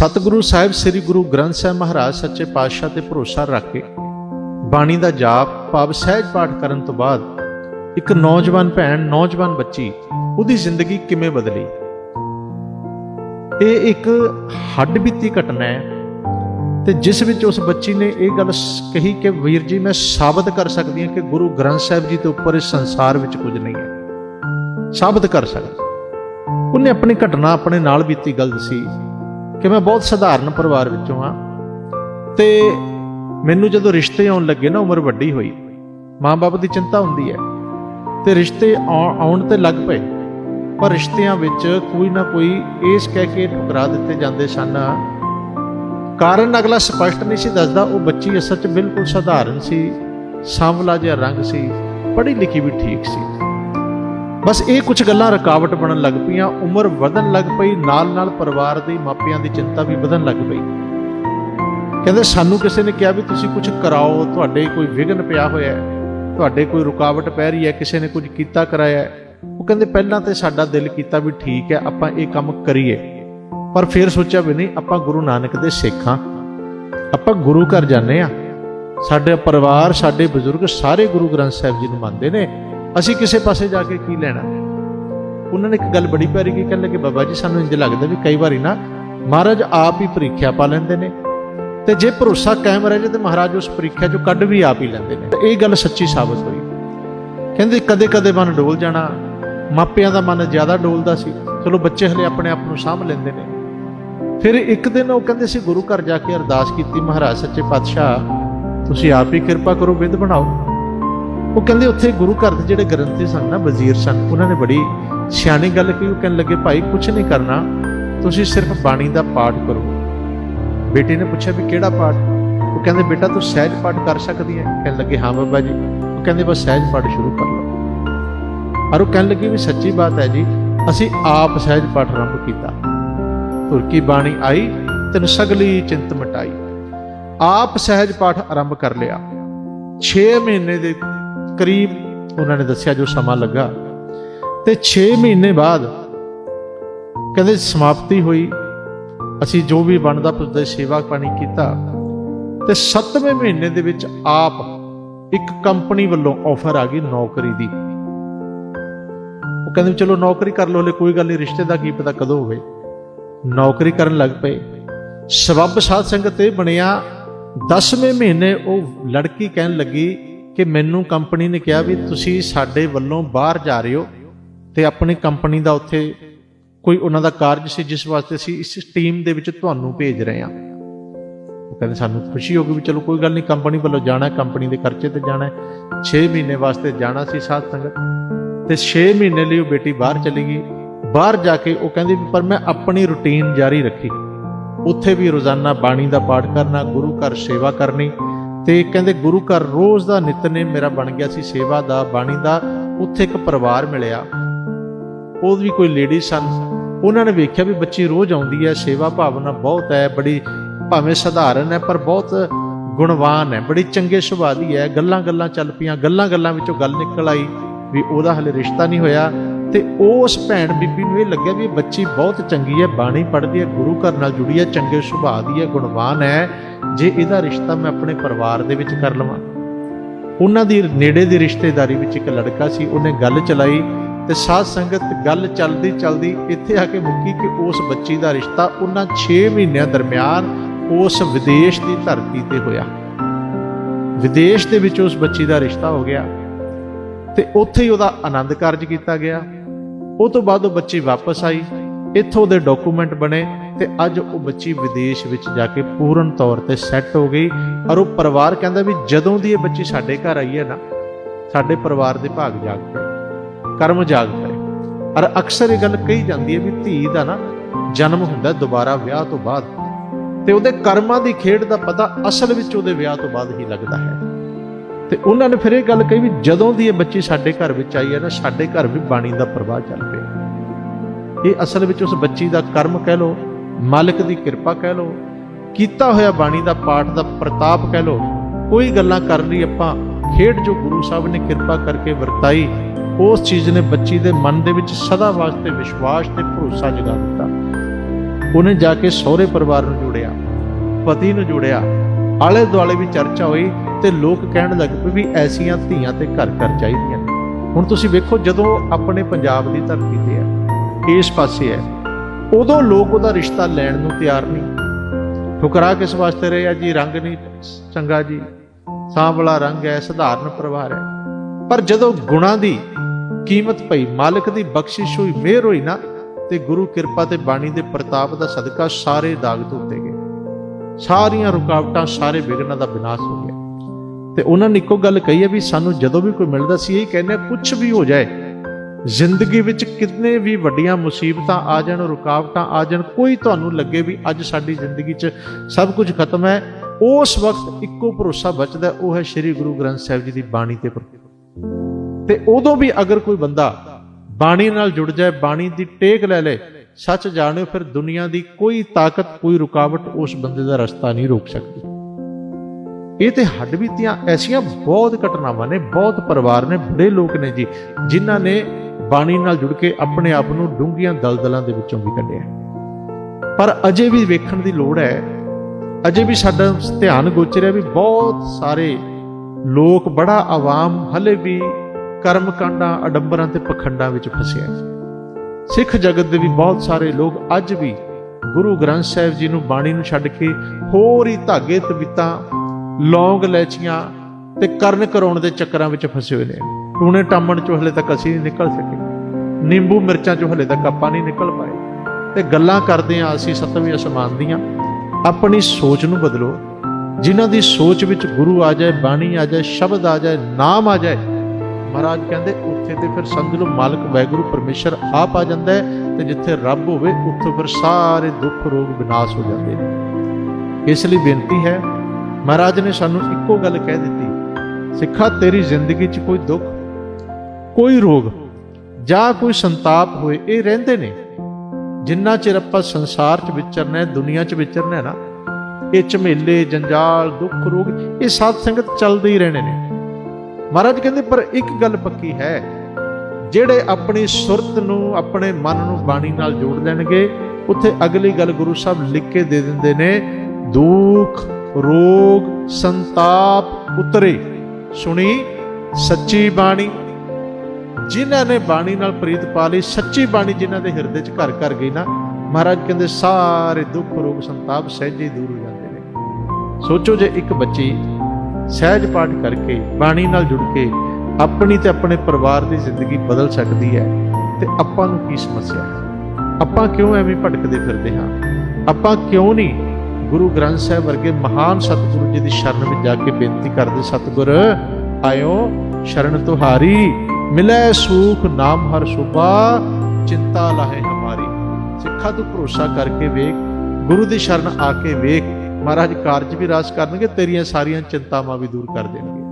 ਸਤਿਗੁਰੂ ਸਾਹਿਬ ਸ੍ਰੀ ਗੁਰੂ ਗ੍ਰੰਥ ਸਾਹਿਬ ਮਹਾਰਾਜ ਸੱਚੇ ਪਾਤਸ਼ਾਹ ਤੇ ਭਰੋਸਾ ਰੱਖ ਕੇ ਬਾਣੀ ਦਾ ਜਾਪ ਭਾਵ ਸਹਿਜ ਪਾਠ ਕਰਨ ਤੋਂ ਬਾਅਦ ਇੱਕ ਨੌਜਵਾਨ ਭੈਣ, ਨੌਜਵਾਨ ਬੱਚੀ ਉਹਦੀ ਜ਼ਿੰਦਗੀ ਕਿਵੇਂ ਬਦਲੀ? ਇਹ ਇੱਕ ਹੱਡ ਬੀਤੀ ਘਟਨਾ ਹੈ ਤੇ ਜਿਸ ਵਿੱਚ ਉਸ ਬੱਚੀ ਨੇ ਇਹ ਗੱਲ ਕਹੀ ਕਿ ਵੀਰ ਜੀ ਮੈਂ ਸਾਬਤ ਕਰ ਸਕਦੀ ਹਾਂ ਕਿ ਗੁਰੂ ਗ੍ਰੰਥ ਸਾਹਿਬ ਜੀ ਦੇ ਉੱਪਰ ਇਸ ਸੰਸਾਰ ਵਿੱਚ ਕੁਝ ਨਹੀਂ ਹੈ। ਸਾਬਤ ਕਰ ਸਕਦਾ। ਉਹਨੇ ਆਪਣੀ ਘਟਨਾ ਆਪਣੇ ਨਾਲ ਬੀਤੀ ਗੱਲ ਦੱਸੀ। ਕਿ ਮੈਂ ਬਹੁਤ ਸਧਾਰਨ ਪਰਿਵਾਰ ਵਿੱਚੋਂ ਆ ਤੇ ਮੈਨੂੰ ਜਦੋਂ ਰਿਸ਼ਤੇ ਆਉਣ ਲੱਗੇ ਨਾ, ਉਮਰ ਵੱਡੀ ਹੋਈ। ਮਾਂ-ਬਾਪ ਦੀ ਚਿੰਤਾ ਹੁੰਦੀ ਹੈ। ਤੇ ਰਿਸ਼ਤੇ ਆਉਣ ਤੇ ਲੱਗ ਪਏ। ਪਰ ਰਿਸ਼ਤਿਆਂ ਵਿੱਚ ਕੋਈ ਨਾ ਕੋਈ ਇਸ ਕਹਿ ਕੇ ਠੁਕਰਾ ਦਿੱਤੇ ਜਾਂਦੇ ਸਨ। ਕਾਰਨ ਅਗਲਾ ਸਪਸ਼ਟ ਨਹੀਂ ਸੀ ਦੱਸਦਾ। ਉਹ ਬੱਚੀ ਅਸਲ 'ਚ ਬਿਲਕੁਲ ਸਧਾਰਨ ਸੀ। ਸਾਂਵਲਾ ਜਿਹਾ ਰੰਗ ਸੀ। ਪੜ੍ਹੀ ਲਿਖੀ ਵੀ ਠੀਕ ਸੀ। ਬਸ ਇਹ ਕੁਝ ਗੱਲਾਂ ਰੁਕਾਵਟ ਬਣਨ ਲੱਗ ਪਈਆਂ, ਉਮਰ ਵਧਣ ਲੱਗ ਪਈ, ਨਾਲ-ਨਾਲ ਪਰਿਵਾਰ ਦੇ ਮਾਪਿਆਂ ਦੀ ਚਿੰਤਾ ਵੀ ਵਧਣ ਲੱਗ ਪਈ। ਕਹਿੰਦੇ ਸਾਨੂੰ ਕਿਸੇ ਨੇ ਕਿਹਾ ਵੀ ਤੁਸੀਂ ਕੁਝ ਕਰਾਓ, ਤੁਹਾਡੇ ਕੋਈ ਵਿਘਨ ਪਿਆ ਹੋਇਆ ਹੈ, ਤੁਹਾਡੇ ਕੋਈ ਰੁਕਾਵਟ ਪੈ ਰਹੀ ਹੈ, ਕਿਸੇ ਨੇ ਕੁਝ ਕੀਤਾ ਕਰਾਇਆ ਉਹ ਕਹਿੰਦੇ ਪਹਿਲਾਂ ਤੇ ਸਾਡਾ ਦਿਲ ਕੀਤਾ ਵੀ ਠੀਕ ਹੈ, ਆਪਾਂ ਇਹ ਕੰਮ ਕਰੀਏ। ਪਰ ਫਿਰ ਸੋਚਿਆ ਵੀ ਨਹੀਂ, ਆਪਾਂ ਗੁਰੂ ਨਾਨਕ ਦੇ ਸਿੱਖ ਹਾਂ। ਆਪਾਂ ਗੁਰੂ ਘਰ ਜਾਂਦੇ ਆ ਸਾਡੇ ਪਰਿਵਾਰ, ਸਾਡੇ ਬਜ਼ੁਰਗ ਸਾਰੇ ਗੁਰੂ ਗ੍ਰੰਥ ਸਾਹਿਬ ਜੀ ਨੂੰ ਮੰਨਦੇ ਨੇ। ਅਸੀਂ ਕਿਸੇ ਪਾਸੇ ਜਾ ਕੇ ਕੀ ਲੈਣਾ? ਉਹਨਾਂ ਨੇ ਇੱਕ ਗੱਲ ਬੜੀ ਪਿਆਰੀ ਕੀ ਕਹਿੰਦੇ ਕਿ ਬਾਬਾ ਜੀ, ਸਾਨੂੰ ਇੰਜ ਲੱਗਦਾ ਵੀ ਕਈ ਵਾਰੀ ਨਾ ਮਹਾਰਾਜ ਆਪ ਹੀ ਪ੍ਰੀਖਿਆ ਪਾ ਲੈਂਦੇ ਨੇ ਤੇ ਜੇ ਭਰੋਸਾ ਕਾਇਮ ਰਹੇ ਤੇ ਮਹਾਰਾਜ ਉਸ ਪ੍ਰੀਖਿਆ ਚੋਂ ਕੱਢ ਵੀ ਆਪ ਹੀ ਲੈਂਦੇ ਨੇ। ਤੇ ਇਹ ਗੱਲ ਸੱਚੀ ਸਾਬਤ ਹੋਈ। ਕਹਿੰਦੇ ਕਦੇ ਕਦੇ ਮਨ ਡੋਲ ਜਾਣਾ, ਮਾਪਿਆਂ ਦਾ ਮਨ ਜ਼ਿਆਦਾ ਡੋਲਦਾ ਸੀ। ਚਲੋ ਬੱਚੇ ਹਲੇ ਆਪਣੇ ਆਪ ਨੂੰ ਸਾਂਭ ਲੈਂਦੇ ਨੇ। ਫਿਰ ਇੱਕ ਦਿਨ ਉਹ ਕਹਿੰਦੇ ਸੀ, ਗੁਰੂ ਘਰ ਜਾ ਕੇ ਅਰਦਾਸ ਕੀਤੀ, ਮਹਾਰਾਜ ਸੱਚੇ ਪਾਤਸ਼ਾਹ, ਤੁਸੀਂ ਆਪ ਹੀ ਕਿਰਪਾ ਕਰੋ, ਵਿਧ ਬਣਾਓ। ਉਹ ਕਹਿੰਦੇ ਉੱਥੇ ਗੁਰੂ ਘਰ ਦੇ ਜਿਹੜੇ ਗ੍ਰੰਥੀ ਸਨ ਨਾ, ਵਜ਼ੀਰ ਸਨ, ਉਹਨਾਂ ਨੇ ਬੜੀ ਸਿਆਣੀ ਗੱਲ ਕਹੀ, ਉਹ ਕਹਿਣ ਲੱਗੇ, ਭਾਈ ਕੁਝ ਨਹੀਂ ਕਰਨਾ, ਤੁਸੀਂ ਸਿਰਫ ਬਾਣੀ ਦਾ ਪਾਠ ਕਰੋ। ਬੇਟੇ ਨੇ ਪੁੱਛਿਆ ਵੀ ਕਿਹੜਾ ਪਾਠ? ਉਹ ਕਹਿੰਦੇ, ਬੇਟਾ, ਤੂੰ ਸਹਿਜ ਪਾਠ ਕਰ ਸਕਦੀ ਹੈ? ਕਹਿਣ ਲੱਗੇ, ਹਾਂ ਬਾਬਾ ਜੀ। ਉਹ ਕਹਿੰਦੇ, ਬਸ ਸਹਿਜ ਪਾਠ ਸ਼ੁਰੂ ਕਰ ਲਓ। ਔਰ ਉਹ ਕਹਿਣ ਲੱਗੇ ਵੀ, ਸੱਚੀ ਬਾਤ ਹੈ ਜੀ, ਅਸੀਂ ਆਪ ਸਹਿਜ ਪਾਠ ਆਰੰਭ ਕੀਤਾ। ਤੁਰ ਕੀ ਬਾਣੀ ਆਈ, ਤੈਨੂੰ ਸਗਲੀ ਚਿੰਤ ਮਟਾਈ। ਆਪ ਸਹਿਜ ਪਾਠ ਆਰੰਭ ਕਰ ਲਿਆ। 6 ਮਹੀਨੇ ਦੇ ਕਰੀਬ ਉਹਨਾਂ ਨੇ ਦੱਸਿਆ ਜੋ ਸਮਾਂ ਲੱਗਾ। ਤੇ 6 ਮਹੀਨੇ ਬਾਅਦ ਕਹਿੰਦੇ ਸਮਾਪਤੀ ਹੋਈ। ਅਸੀਂ ਜੋ ਵੀ ਬਣਦਾ ਪੁੱਜਦਾ ਸੇਵਾ ਪਾਣੀ ਕੀਤਾ। ਤੇ 7ਵੇਂ ਮਹੀਨੇ ਦੇ ਵਿੱਚ ਆਪ ਇੱਕ ਕੰਪਨੀ ਵੱਲੋਂ ਆਫਰ ਆ ਗਈ ਨੌਕਰੀ ਦੀ। ਉਹ ਕਹਿੰਦੇ ਵੀ ਚਲੋ ਨੌਕਰੀ ਕਰ ਲਓ, ਹਲੇ ਕੋਈ ਗੱਲ ਨਹੀਂ, ਰਿਸ਼ਤੇ ਦਾ ਕੀ ਪਤਾ ਕਦੋਂ ਹੋਵੇ। ਨੌਕਰੀ ਕਰਨ ਲੱਗ ਪਏ। ਸਬੱਬ ਸਾਧ ਸੰਗਤ ਇਹ ਬਣਿਆ 10ਵੇਂ ਮਹੀਨੇ ਉਹ ਲੜਕੀ ਕਹਿਣ ਲੱਗੀ ਕਿ ਮੈਨੂੰ ਕੰਪਨੀ ਨੇ ਕਿਹਾ ਵੀ ਤੁਸੀਂ ਸਾਡੇ ਵੱਲੋਂ ਬਾਹਰ ਜਾ ਰਹੇ ਹੋ ਤੇ ਆਪਣੀ ਕੰਪਨੀ ਦਾ ਉੱਥੇ ਕੋਈ ਉਹਨਾਂ ਦਾ ਕਾਰਜ ਸੀ, ਜਿਸ ਵਾਸਤੇ ਅਸੀਂ ਇਸ ਟੀਮ ਦੇ ਵਿੱਚ ਤੁਹਾਨੂੰ ਭੇਜ ਰਹੇ ਹਾਂ। ਉਹ ਕਹਿੰਦੇ, ਸਾਨੂੰ ਖੁਸ਼ੀ ਹੋ ਗਈ ਵੀ ਚਲੋ ਕੋਈ ਗੱਲ ਨਹੀਂ, ਕੰਪਨੀ ਵੱਲੋਂ ਜਾਣਾ ਕੰਪਨੀ ਦੇ ਖਰਚੇ ਤੇ ਜਾਣਾ ਹੈ। 6 ਮਹੀਨੇ ਵਾਸਤੇ ਜਾਣਾ ਸੀ ਸਾਧ ਸੰਗਤ। ਤੇ 6 ਮਹੀਨੇ ਲਈ ਉਹ ਬੇਟੀ ਬਾਹਰ ਚਲੀ ਗਈ। ਬਾਹਰ ਜਾ ਕੇ ਉਹ ਕਹਿੰਦੀ ਵੀ, ਪਰ ਮੈਂ ਆਪਣੀ ਰੁਟੀਨ ਜਾਰੀ ਰੱਖੀ। ਉੱਥੇ ਵੀ ਰੋਜ਼ਾਨਾ ਬਾਣੀ ਦਾ ਪਾਠ ਕਰਨਾ, ਗੁਰੂ ਘਰ ਸੇਵਾ ਕਰਨੀ ਤੇ ਕਹਿੰਦੇ ਗੁਰੂ ਘਰ ਰੋਜ਼ ਦਾ ਨਿਤਨੇਮ ਮੇਰਾ ਬਣ ਗਿਆ ਸੀ, ਸੇਵਾ ਦਾ, ਬਾਣੀ ਦਾ। ਉੱਥੇ ਇੱਕ ਪਰਿਵਾਰ ਮਿਲਿਆ। ਉਹ ਵੀ ਕੋਈ ਲੇਡੀ ਸਨ। ਉਹਨਾਂ ਨੇ ਵੇਖਿਆ ਵੀ ਬੱਚੀ ਰੋਜ਼ ਆਉਂਦੀ ਹੈ, ਸੇਵਾ ਭਾਵਨਾ ਬਹੁਤ ਹੈ, ਬੜੀ ਭਾਵੇਂ ਸਧਾਰਨ ਹੈ, ਪਰ ਬਹੁਤ ਗੁਣਵਾਨ ਹੈ, ਬੜੀ ਚੰਗੇ ਸੁਭਾਅ ਦੀ ਹੈ। ਗੱਲਾਂ ਗੱਲਾਂ ਚੱਲ ਪਈਆਂ, ਗੱਲਾਂ ਗੱਲਾਂ ਵਿੱਚੋਂ ਗੱਲ ਨਿਕਲ ਆਈ ਵੀ ਉਹਦਾ ਹਲੇ ਰਿਸ਼ਤਾ ਨਹੀਂ ਹੋਇਆ। ਤੇ ਉਸ ਭੈਣ ਬੀਬੀ ਨੂੰ ਇਹ ਲੱਗਿਆ ਵੀ ਇਹ ਬੱਚੀ ਬਹੁਤ ਚੰਗੀ ਹੈ, ਬਾਣੀ ਪੜ੍ਹਦੀ ਹੈ, ਗੁਰੂ ਘਰ ਨਾਲ ਜੁੜੀ ਹੈ, ਚੰਗੇ ਸੁਭਾਅ ਦੀ ਹੈ, ਗੁਣਵਾਨ ਹੈ। ਜੇ ਇਹਦਾ ਰਿਸ਼ਤਾ ਮੈਂ ਆਪਣੇ ਪਰਿਵਾਰ ਦੇ ਵਿੱਚ ਕਰ ਲਵਾਂ। ਉਹਨਾਂ ਦੀ ਨੇੜੇ ਦੀ ਰਿਸ਼ਤੇਦਾਰੀ ਵਿੱਚ ਇੱਕ ਲੜਕਾ ਸੀ, ਉਹਨੇ ਗੱਲ ਚਲਾਈ ਤੇ ਸਾਧ ਸੰਗਤ ਗੱਲ ਚੱਲਦੀ ਚੱਲਦੀ ਇੱਥੇ ਆ ਕੇ ਮੁੱਕੀ ਕਿ ਉਸ ਬੱਚੀ ਦਾ ਰਿਸ਼ਤਾ ਉਹਨਾਂ 6 ਮਹੀਨਿਆਂ ਦਰਮਿਆਨ ਉਸ ਵਿਦੇਸ਼ ਦੀ ਧਰਤੀ ਤੇ ਹੋਇਆ। ਵਿਦੇਸ਼ ਦੇ ਵਿੱਚ ਉਸ ਬੱਚੀ ਦਾ ਰਿਸ਼ਤਾ ਹੋ ਗਿਆ ਤੇ ਉੱਥੇ ਹੀ ਉਹਦਾ ਆਨੰਦ ਕਾਰਜ ਕੀਤਾ ਗਿਆ। ਉਹ ਤੋਂ ਬਾਅਦ ਉਹ ਬੱਚੀ ਵਾਪਸ ਆਈ। ਇੱਥੋਂ ਦੇ ਡਾਕੂਮੈਂਟ ਬਣੇ ਤੇ ਅੱਜ ਉਹ ਬੱਚੀ ਵਿਦੇਸ਼ ਵਿੱਚ ਜਾ ਕੇ ਪੂਰਨ ਤੌਰ ਤੇ ਸੈੱਟ ਹੋ ਗਈ ਔਰ ਉਹ ਪਰਿਵਾਰ ਕਹਿੰਦਾ ਵੀ ਜਦੋਂ ਦੀ ਇਹ ਬੱਚੀ ਸਾਡੇ ਘਰ ਆਈ ਹੈ ਨਾ, ਸਾਡੇ ਪਰਿਵਾਰ ਦੇ ਭਾਗ ਜਾਗ ਪਏ, ਕਰਮ ਜਾਗ ਪਏ। ਔਰ ਅਕਸਰ ਇਹ ਗੱਲ ਕਹੀ ਜਾਂਦੀ ਹੈ ਵੀ ਧੀ ਦਾ ਨਾ ਜਨਮ ਹੁੰਦਾ ਦੁਬਾਰਾ ਵਿਆਹ ਤੋਂ ਬਾਅਦ। ਤੇ ਉਹਦੇ ਕਰਮਾਂ ਦੀ ਖੇਡ ਦਾ ਪਤਾ ਅਸਲ ਵਿੱਚ ਉਹਦੇ ਵਿਆਹ ਤੋਂ ਬਾਅਦ ਹੀ ਲੱਗਦਾ ਹੈ। ਤੇ ਉਹਨਾਂ ਨੇ ਫਿਰ ਇਹ ਗੱਲ ਕਹੀ ਵੀ ਜਦੋਂ ਦੀ ਇਹ ਬੱਚੀ ਸਾਡੇ ਘਰ ਵਿੱਚ ਆਈ ਹੈ ਨਾ, ਸਾਡੇ ਘਰ ਵੀ ਬਾਣੀ ਦਾ ਪ੍ਰਵਾਹ ਚੱਲ ਪਿਆ। ਇਹ ਅਸਲ ਵਿੱਚ ਉਸ ਬੱਚੀ ਦਾ ਕਰਮ ਕਹਿ ਲੋ ਮਾਲਕ ਦੀ ਕਿਰਪਾ ਕਹਿ ਲੋ ਕੀਤਾ ਹੋਇਆ ਬਾਣੀ ਦਾ ਪਾਠ ਦਾ ਪ੍ਰਤਾਪ ਕਹਿ ਲੋ ਕੋਈ ਗੱਲਾਂ ਕਰ ਲਈ ਆਪਾਂ, ਖੇਡ ਜੋ ਗੁਰੂ ਸਾਹਿਬ ਨੇ ਕਿਰਪਾ ਕਰਕੇ ਵਰਤਾਈ, ਉਸ ਚੀਜ਼ ਨੇ ਬੱਚੀ ਦੇ ਮਨ ਦੇ ਵਿੱਚ ਸਦਾ ਵਾਸਤੇ ਵਿਸ਼ਵਾਸ ਤੇ ਭਰੋਸਾ ਜਗਾ ਦਿੱਤਾ ਉਹਨੇ ਜਾ ਕੇ ਸਹੁਰੇ ਪਰਿਵਾਰ ਨੂੰ ਜੋੜਿਆ, ਪਤੀ ਨੂੰ ਜੋੜਿਆ, ਆਲੇ ਦੁਆਲੇ ਵੀ ਚਰਚਾ ਹੋਈ ਤੇ ਲੋਕ ਕਹਿਣ ਲੱਗ ਪਏ ਵੀ ਐਸੀਆਂ ਧੀਆਂ ਤੇ ਘਰ ਘਰ ਚਾਹੀਦੀਆਂ ਨੇ। ਹੁਣ ਤੁਸੀਂ ਵੇਖੋ ਜਦੋਂ ਆਪਣੇ ਪੰਜਾਬ ਦੀ ਧਰਤੀ ਤੇ ਹੈ ਇਸ ਪਾਸੇ ਹੈ। ਉਦੋਂ ਲੋਕ ਉਹਦਾ ਰਿਸ਼ਤਾ ਲੈਣ ਨੂੰ ਤਿਆਰ ਨਹੀਂ। ਠੁਕਰਾ ਕਿਸ ਵਾਸਤੇ ਰਹੇ ਆ ਜੀ? ਰੰਗ ਨਹੀਂ ਚੰਗਾ ਜੀ। ਸਾਂਵਲਾ ਰੰਗ ਹੈ, ਸਧਾਰਨ ਪਰਿਵਾਰ ਹੈ। ਪਰ ਜਦੋਂ ਗੁਣਾ ਦੀ ਕੀਮਤ ਪਈ, ਮਾਲਕ ਦੀ ਬਖਸ਼ਿਸ਼ ਹੋਈ, ਮਿਹਰ ਹੋਈ ਨਾ, ਤੇ ਗੁਰੂ ਕਿਰਪਾ ਤੇ ਬਾਣੀ ਦੇ ਪ੍ਰਤਾਪ ਦਾ ਸਦਕਾ ਸਾਰੇ ਦਾਗ ਧੋਤੇ ਗਏ। ਸਾਰੀਆਂ ਰੁਕਾਵਟਾਂ ਸਾਰੇ ਵਿਘਨਾਂ ਦਾ ਵਿਨਾਸ਼ ਹੋ ਗਿਆ। ਤੇ ਉਹਨਾਂ ਨੇ ਇੱਕੋ ਗੱਲ ਕਹੀ ਹੈ ਵੀ ਸਾਨੂੰ ਜਦੋਂ ਵੀ ਕੋਈ ਮਿਲਦਾ ਸੀ, ਇਹ ਕਹਿੰਦੇ ਕੁਝ ਵੀ ਹੋ ਜਾਏ ਜ਼ਿੰਦਗੀ ਵਿੱਚ ਕਿੰਨੇ ਵੀ ਵੱਡੀਆਂ ਮੁਸੀਬਤਾਂ ਆ ਜਾਣ, ਰੁਕਾਵਟਾਂ ਆ ਜਾਣ, ਕੋਈ ਤੁਹਾਨੂੰ ਲੱਗੇ ਵੀ ਅੱਜ ਸਾਡੀ ਜ਼ਿੰਦਗੀ 'ਚ ਸਭ ਕੁਝ ਖਤਮ ਹੈ, ਉਸ ਵਕਤ ਇੱਕੋ ਭਰੋਸਾ ਬਚਦਾ, ਉਹ ਹੈ ਸ੍ਰੀ ਗੁਰੂ ਗ੍ਰੰਥ ਸਾਹਿਬ ਜੀ ਦੀ ਬਾਣੀ ਤੇ ਤੇ ਉਦੋਂ ਵੀ ਅਗਰ ਕੋਈ ਬੰਦਾ ਬਾਣੀ ਨਾਲ ਜੁੜ ਜਾਏ, ਬਾਣੀ ਦੀ ਟੇਕ ਲੈ ਲੇ, ਸੱਚ ਜਾਣਿਓ ਫਿਰ ਦੁਨੀਆ ਦੀ ਕੋਈ ਤਾਕਤ, ਕੋਈ ਰੁਕਾਵਟ ਉਸ ਬੰਦੇ ਦਾ ਰਸਤਾ ਨਹੀਂ ਰੋਕ ਸਕਦੀ। ਇਹ ਤੇ ਹੱਡ ਬੀਤੀਆਂ ਐਸੀਆਂ ਬਹੁਤ ਘਟਨਾਵਾਂ ਨੇ, ਬਹੁਤ ਪਰਿਵਾਰ ਨੇ, ਬੜੇ ਲੋਕ ਨੇ ਜੀ, ਜਿਨ੍ਹਾਂ ਨੇ ਬਾਣੀ ਨਾਲ ਜੁੜ ਕੇ ਆਪਣੇ ਆਪ ਨੂੰ ਡੂੰਘੀਆਂ ਦਲਦਲਾਂ ਦੇ ਵਿੱਚੋਂ ਵੀ ਕੱਢਿਆ ਪਰ ਅਜੇ ਵੀ ਵੇਖਣ ਦੀ ਲੋੜ ਹੈ। ਅਜੇ ਵੀ ਸਾਡਾ ਧਿਆਨ ਗੋਚਰਿਆ ਵੀ ਬਹੁਤ ਸਾਰੇ ਲੋਕ ਬੜਾ ਆਵਾਮ ਹਲੇ ਵੀ ਕਰਮ ਕਾਂਡਾਂ ਅਡੰਬਰਾਂ ਤੇ ਪਖੰਡਾਂ ਵਿੱਚ ਫਸਿਆ ਹੈ। ਸਿੱਖ ਜਗਤ ਦੇ ਵੀ ਬਹੁਤ ਸਾਰੇ ਲੋਕ ਅੱਜ ਵੀ ਗੁਰੂ ਗ੍ਰੰਥ ਸਾਹਿਬ ਜੀ ਨੂੰ ਬਾਣੀ ਨੂੰ ਛੱਡ ਕੇ ਹੋਰ ਹੀ ਧਾਗੇ ਤਵਿੱਤਾਂ ਲੌਂਗ ਲੈਚੀਆਂ ਤੇ ਕਰਨ ਕਰਾਉਣ ਦੇ ਚੱਕਰਾਂ ਵਿੱਚ ਫਸੇ ਹੋਏ ਨੇ। ਟੂਣੇ ਟਾਮਣ ਚੋਂ ਹਲੇ ਤੱਕ ਅਸੀਂ ਨਹੀਂ ਨਿਕਲ ਸਕੇ। ਨਿੰਬੂ ਮਿਰਚਾਂ ਚੋਂ ਹਲੇ ਤੱਕ ਆਪਾਂ ਨਹੀਂ ਨਿਕਲ ਪਾਏ। ਤੇ ਗੱਲਾਂ ਕਰਦੇ ਆ ਅਸੀਂ ਸਤਵੇਂ ਅਸਮਾਨ ਦੀਆਂ। ਆਪਣੀ ਸੋਚ ਨੂੰ ਬਦਲੋ। ਜਿਨ੍ਹਾਂ ਦੀ ਸੋਚ ਵਿੱਚ ਗੁਰੂ ਆ ਜਾਏ, ਬਾਣੀ ਆ ਜਾਏ, ਸ਼ਬਦ ਆ ਜਾਏ, ਨਾਮ ਆ ਜਾਏ, ਮਹਾਰਾਜ ਕਹਿੰਦੇ, ਉੱਥੇ ਤੇ ਫਿਰ ਸਮਝ ਲਓ ਮਾਲਕ ਵੈਗੁਰੂ ਪਰਮੇਸ਼ਰ ਆਪ ਆ ਜਾਂਦਾ ਹੈ ਤੇ ਜਿੱਥੇ ਰੱਬ ਹੋਵੇ, ਉੱਥੇ ਫਿਰ ਸਾਰੇ ਦੁੱਖ ਰੋਗ ਵਿਨਾਸ਼ ਹੋ ਜਾਂਦੇ ਨੇ। ਇਸ ਲਈ ਬੇਨਤੀ ਹੈ, ਮਹਾਰਾਜ ਨੇ ਸਾਨੂੰ ਇੱਕੋ ਗੱਲ ਕਹਿ ਦਿੱਤੀ। ਸਿੱਖਾ, ਤੇਰੀ ਜ਼ਿੰਦਗੀ 'ਚ ਕੋਈ ਦੁੱਖ ਕੋਈ ਰੋਗ, ਜਾਂ ਕੋਈ ਸੰਤਾਪ ਹੋਏ, ਇਹ ਰਹਿੰਦੇ ਨੇ। ਜਿੰਨਾ ਚਿਰ ਆਪਾਂ ਸੰਸਾਰ 'ਚ ਵਿਚਰਨਾ ਹੈ, ਦੁਨੀਆ 'ਚ ਵਿਚਰਨਾ ਨਾ, ਇਹ ਝਮੇਲੇ, ਜੰਜਾਲ, ਦੁੱਖ, ਰੋਗ, ਇਹ ਸਾਧ ਸੰਗਤ ਚੱਲਦੇ ਹੀ ਰਹਿਣੇ ਨੇ। ਮਹਾਰਾਜ ਕਹਿੰਦੇ, ਪਰ ਇੱਕ ਗੱਲ ਪੱਕੀ ਹੈ, ਜਿਹੜੇ ਆਪਣੀ ਸੁਰਤ ਨੂੰ, ਆਪਣੇ ਮਨ ਨੂੰ ਬਾਣੀ ਨਾਲ ਜੋੜ ਲੈਣਗੇ, ਉੱਥੇ ਅਗਲੀ ਗੱਲ ਗੁਰੂ ਸਾਹਿਬ ਲਿਖ ਕੇ ਦੇ ਦਿੰਦੇ ਨੇ, ਦੁੱਖ, ਰੋਗ, ਸੰਤਾਪ ਉਤਰੇ। ਸੁਣੀ, ਸੱਚੀ ਬਾਣੀ ਜਿਨ੍ਹਾਂ ਨੇ ਬਾਣੀ ਨਾਲ ਪ੍ਰੀਤ ਪਾ ਲਈ, ਸੱਚੀ ਬਾਣੀ ਜਿਨ੍ਹਾਂ ਦੇ ਹਿਰਦੇ 'ਚ ਘਰ ਘਰ ਗਈ ਨਾ, ਮਹਾਰਾਜ ਕਹਿੰਦੇ ਸਾਰੇ ਦੁੱਖ, ਰੋਗ, ਸੰਤਾਪ ਸਹਿਜੇ ਦੂਰ ਹੋ ਜਾਂਦੇ ਨੇ। ਸੋਚੋ ਜੇ ਇੱਕ ਬੱਚੀ ਸਹਿਜ ਪਾਠ ਕਰਕੇ, ਬਾਣੀ ਨਾਲ ਜੁੜ ਕੇ ਆਪਣੀ ਤੇ ਆਪਣੇ ਪਰਿਵਾਰ ਦੀ ਜ਼ਿੰਦਗੀ ਬਦਲ ਸਕਦੀ ਹੈ, ਤੇ ਆਪਾਂ ਨੂੰ ਕੀ ਸਮੱਸਿਆ? ਆਪਾਂ ਕਿਉਂ ਐਵੇਂ ਭਟਕਦੇ ਫਿਰਦੇ ਹਾਂ? ਆਪਾਂ ਕਿਉਂ ਨਹੀਂ ਗੁਰੂ ਗ੍ਰੰਥ ਸਾਹਿਬ ਵਰਗੇ ਮਹਾਨ ਸਤਿਗੁਰੂ ਜੀ ਦੀ ਸ਼ਰਨ ਵਿੱਚ ਜਾ ਕੇ ਬੇਨਤੀ ਕਰਦੇ, ਸਤਿਗੁਰ, ਆਇਓ, ਸ਼ਰਨ ਤੁਹਾਰੀ। ਮਿਲੇ ਸੂਖ ਨਾਮ ਹਰ ਸੁਭਾ, ਚਿੰਤਾ ਲਾਹੇ ਹਮਾਰੀ। ਸਿੱਖਾ ਤੋਂ ਭਰੋਸਾ ਕਰਕੇ ਵੇਖ, ਗੁਰੂ ਦੀ ਸ਼ਰਨ ਆ ਕੇ ਵੇਖ। ਮਹਾਰਾਜ ਕਾਰਜ ਵੀ ਰਾਜ ਕਰਨਗੇ, ਤੇਰੀਆਂ ਸਾਰੀਆਂ ਚਿੰਤਾਵਾਂ ਵੀ ਦੂਰ ਕਰ ਦੇਣਗੇ।